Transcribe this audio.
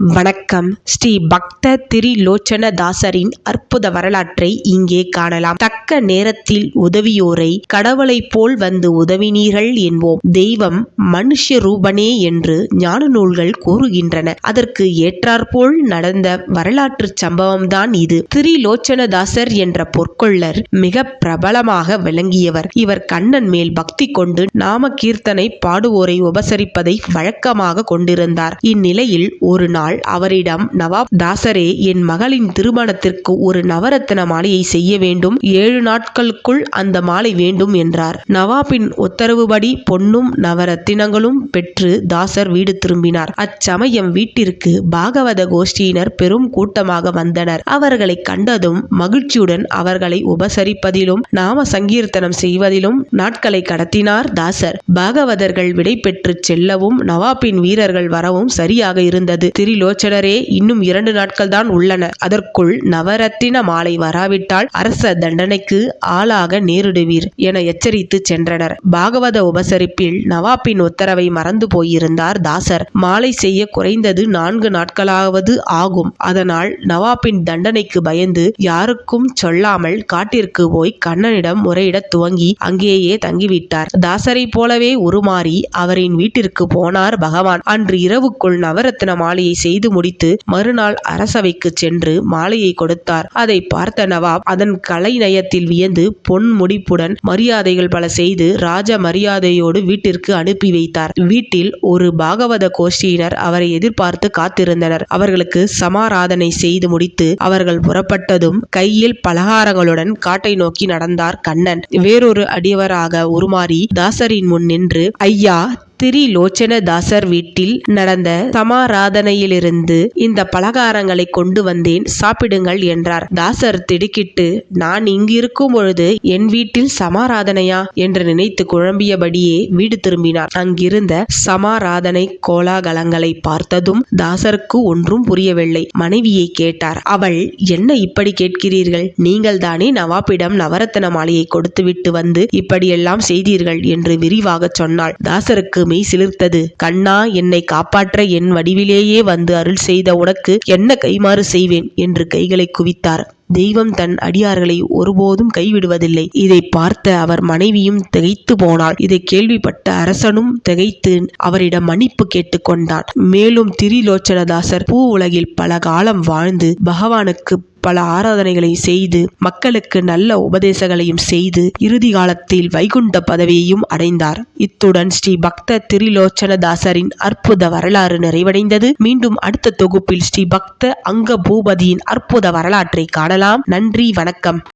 வணக்கம். ஸ்ரீ பக்த திரிலோச்சன தாசரின் அற்புத வரலாற்றை இங்கே காணலாம். தக்க நேரத்தில் உதவியோரை கடவுளைப் போல் வந்து உதவினீர்கள் என்போம். தெய்வம் மனுஷ ரூபனே என்று ஞான நூல்கள் கூறுகின்றன. அதற்கு ஏற்றாற்போல் நடந்த வரலாற்று சம்பவம்தான் இது. திரிலோச்சனதாசர் என்ற பொற்கொள்ளர் மிக பிரபலமாக விளங்கியவர். இவர் கண்ணன் மேல் பக்தி கொண்டு நாம கீர்த்தனை பாடுவோரை உபசரிப்பதை வழக்கமாக கொண்டிருந்தார். இந்நிலையில் ஒரு நாள் அவரிடம் நவாப் தாசரே என் மகளின் திருமணத்திற்கு ஒரு நவரத்ன மாலையை செய்ய வேண்டும். ஏழு நாட்களுக்குள் அந்த மாலை வேண்டும் என்றார். நவாபின் உத்தரவுபடி பொன்னும் நவரத்தினங்களும் பெற்று தாசர் வீடு திரும்பினார். அச்சமயம் வீட்டிற்கு பாகவத கோஷ்டியினர் பெரும் கூட்டமாக வந்தனர். அவர்களை கண்டதும் மகிழ்ச்சியுடன் அவர்களை உபசரிப்பதிலும் நாம சங்கீர்த்தனம் செய்வதிலும் நாட்களை கடத்தினார் தாசர். பாகவதர்கள் விடை பெற்று செல்லவும் நவாபின் வீரர்கள் வரவும் சரியாக இருந்தது. திரிலோச்சனரே இன்னும் இரண்டு நாட்கள் தான் உள்ளன. அதற்குள் நவரத்தின மாலை வராவிட்டால் அரச தண்டனைக்கு ஆளாக நேரிடுவீர் என எச்சரித்து சென்றனர். பாகவத உபசரிப்பில் நவாப்பின் உத்தரவை மறந்து போயிருந்தார் தாசர். மாலை செய்ய குறைந்தது நான்கு நாட்களாவது ஆகும். அதனால் நவாப்பின் தண்டனைக்கு பயந்து யாருக்கும் சொல்லாமல் காட்டிற்கு போய் கண்ணனிடம் முறையிட துவங்கி அங்கேயே தங்கிவிட்டார். தாசரை போலவே உருமாறி அவரின் வீட்டிற்கு போனார் பகவான். அன்று இரவுக்குள் நவரத்ன மாலையை செய்து முடித்து மறுநாள் அரசவைக்கு சென்று மாலையை கொடுத்தார். அதை பார்த்த நவாப் அதன் கலை நயத்தில் வியந்து பொன் முடிப்புடன் மரியாதைகள் பல செய்து ராஜ மரியாதையோடு வீட்டிற்கு அனுப்பி வைத்தார். வீட்டில் ஒரு பாகவத கோஷ்டியினர் அவரை எதிர்பார்த்து காத்திருந்தனர். அவர்களுக்கு சமாராதனை செய்து முடித்து அவர்கள் புறப்பட்டதும் கையில் பலகாரங்களுடன் காட்டை நோக்கி நடந்தார் கண்ணன். வேறொரு அடியவராக உருமாறி தாசரின் முன் நின்று ஐயா திரிலோச்சனதாசர் வீட்டில் நடந்த சமாராதனையிலிருந்து இந்த பலகாரங்களை கொண்டு வந்தேன். சாப்பிடுங்கள் என்றார். தாசர் திடுக்கிட்டு நான் இங்கிருக்கும் பொழுது என் வீட்டில் சமாராதனையா என்று நினைத்து குழம்பியபடியே வீடு திரும்பினார். அங்கிருந்த சமாராதனை கோலாகலங்களை பார்த்ததும் தாசருக்கு ஒன்றும் புரியவில்லை. மனைவியை கேட்டார் அவள் என்ன இப்படி கேட்கிறீர்கள்? நீங்கள் தானே நவாப்பிடம் நவரத்தன மாலையை கொடுத்துவிட்டு வந்து இப்படியெல்லாம் செய்தீர்கள் என்று விரிவாகச் சொன்னாள். தாசருக்கு மெய் சிலிர்த்தது. கண்ணா என்னை காப்பாற்ற என் வடிவிலேயே வந்து அருள் செய்த உனக்கு என்ன கைமாறு செய்வேன்? என்று கைகளை குவித்தார். தெய்வம் தன் அடியார்களை ஒருபோதும் கைவிடுவதில்லை. இதை பார்த்த அவர் மனைவியும் திகைத்து போனாள். இதை கேள்விப்பட்ட அரசனும் திகைத்து அவரிடம் மன்னிப்பு கேட்டுக்கொண்டான் மேலும் திரிலோச்சனதாசர் பூ உலகில் பல காலம் வாழ்ந்து பகவானுக்கு பல ஆராதனைகளை செய்து மக்களுக்கு நல்ல உபதேசங்களையும் செய்து இறுதி காலத்தில் வைகுண்ட பதவியையும் அடைந்தார். இத்துடன் ஸ்ரீ பக்த திரிலோச்சனதாசரின் அற்புத வரலாறு நிறைவடைந்தது. மீண்டும் அடுத்த தொகுப்பில் ஸ்ரீ பக்த அங்க பூபதியின் அற்புத வரலாற்றை காணலாம். நன்றி வணக்கம்.